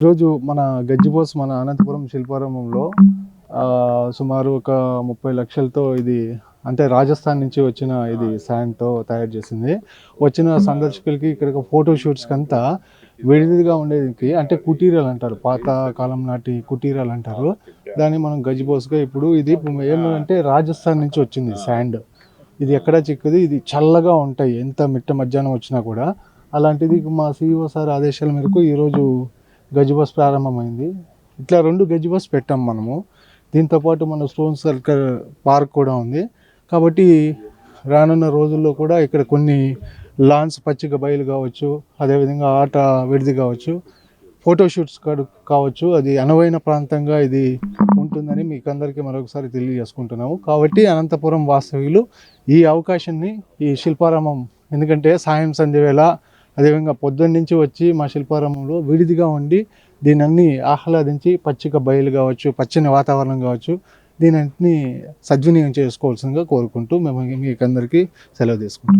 ఈరోజు మన గజ్జిబోస్ మన అనంతపురం శిల్పారామంలో ఆ, సుమారు ఒక ముప్పై లక్షలతో ఇది అంటే రాజస్థాన్ నుంచి వచ్చిన ఇది శాండ్తో తయారు చేసింది. వచ్చిన సందర్శకులకి ఇక్కడ ఫోటో షూట్స్కి అంతా విడిదిగా ఉండేది అంటే కుటీరాలు అంటారు పాత కాలం నాటి కుటీరాలు అంటారు. దాన్ని మనం గజ్జిబోస్గా ఇప్పుడు ఇది ఏమంటే రాజస్థాన్ నుంచి వచ్చింది శాండ్. ఇది ఎక్కడ చిక్కది ఇది చల్లగా ఉంటాయి ఎంత మిట్ట మధ్యాహ్నం వచ్చినా కూడా. అలాంటిది మా సిఇఓ సార్ ఆదేశాల మేరకు ఈరోజు గజ్ బస్ ప్రారంభమైంది. ఇట్లా రెండు గజ్ బస్ పెట్టాం మనము. దీంతోపాటు మన స్టోన్ సర్కిల్ పార్క్ కూడా ఉంది. కాబట్టి రానున్న రోజుల్లో కూడా ఇక్కడ కొన్ని లాన్స్ పచ్చిక బయలు కావచ్చు అదేవిధంగా ఆట విడిది కావచ్చు ఫోటోషూట్స్ కావచ్చు. అది అనువైన ప్రాంతంగా ఇది ఉంటుందని మీకు అందరికీ మరొకసారి తెలియజేసుకుంటున్నాము. కాబట్టి అనంతపురం వాస్తవ్యులు ఈ అవకాశాన్ని ఈ శిల్పారామం ఎందుకంటే సాయం సంధ్య వేళ అదేవిధంగా పొద్దున్న నుంచి వచ్చి మా శిల్పారామంలో విడిదిగా ఉండి దీని అన్ని ఆహ్లాదించి పచ్చిక బయలు కావచ్చు పచ్చని వాతావరణం కావచ్చు దీని అన్నింటినీ సద్వినియోగం చేసుకోవాల్సిందిగా కోరుకుంటూ మేము మీకు అందరికీ సెలవు తీసుకుంటాం